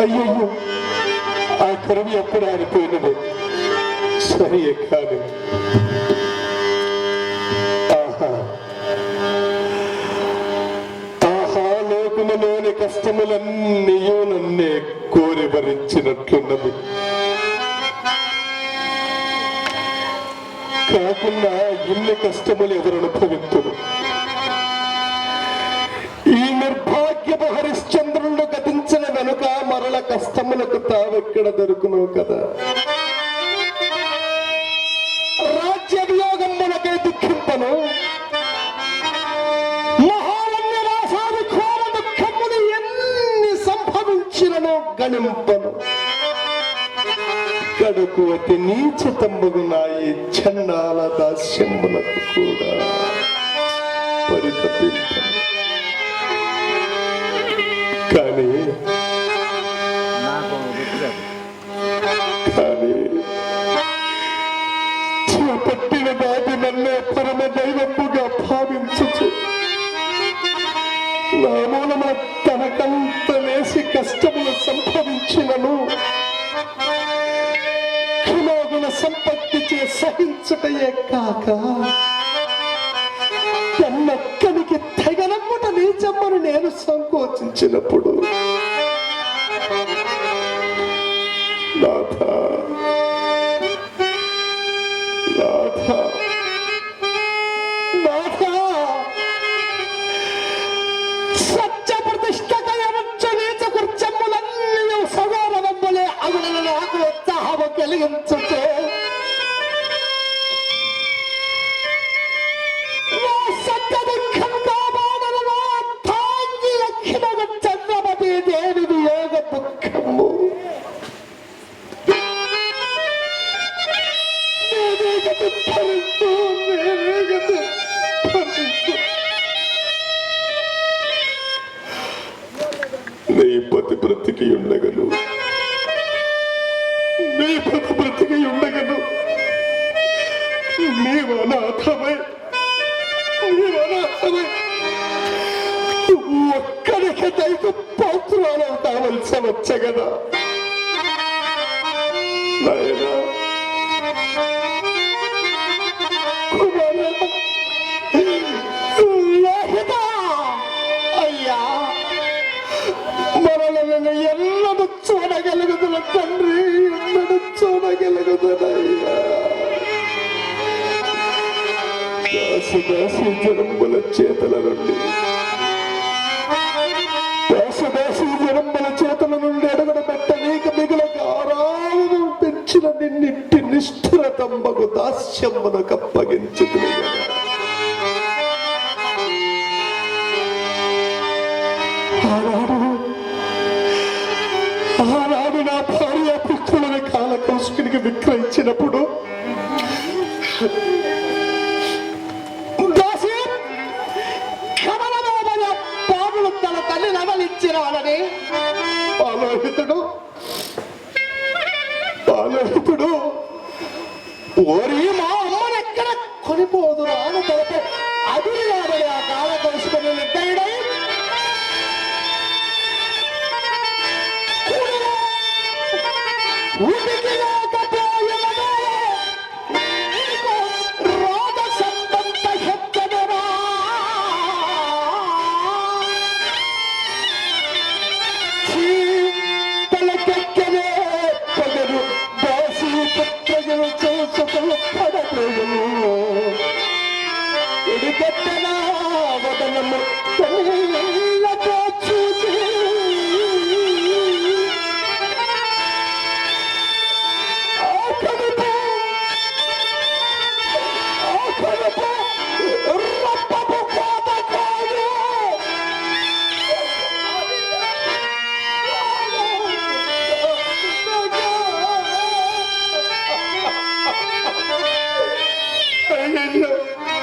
అయ్యయ్యో ఆ కరువు ఎప్పుడు ఆరిపోయినది. సరే కానీ ఆహా. ఆహా లోకములోని కష్టములన్నీ నన్నే కోరి భరించినట్లున్నది. కాకుండా ఇన్ని కష్టములు ఎవరు అనుభవింతుడు గణింపను కడుకు అతి నీచతమ్మగు నా ఈ చండాల దాస్యములకు కూడా పరితపింపను కానీ నాకు గుర్తులేదు. కానీ చేపట్టిన దాటి నన్నే పరమ దైవముగా భావించచ్చు నా మూలమున క్షమాగుణ సంపత్తి చే సహించుటయే కాక. ఎన్నక్కడికి తెగనమ్ముట నీచమ్మను నేను సంకోచించినప్పుడు. నాథ నాథ నాథ. సత్య ప్రతిష్టకయవచ్చు నీచ సగౌరవములే నాకు ఉత్సాహము ఎన్నడు చూడగలుగుతున్న తండ్రి ఎన్నడు చూడగలుగుతున్నయ్యా దాసు జనంబుల చేతుల నుండి. దాసుదాసు జనంబుల చేతుల నుండి అడుగున పెట్టలేక నీకు మిగులకు ఆరాధన పెంచిన నిన్నింటి నిష్ఠుర తంబకు దాస్యమ్మనకు అప్పగించుతుంది ఆరాధన కాలకౌశకునికి విక్రయించినప్పుడు. పాములు తన తల్లి నవలిచ్చినాడని పాలోహితుడు పాలోహితుడు ఓరి మా అమ్మను ఎక్కడ కొనిపోదు రాను తలపై అది రాబడి ఆ కాల కాలకౌశకుని నిద్దయుడై వదనము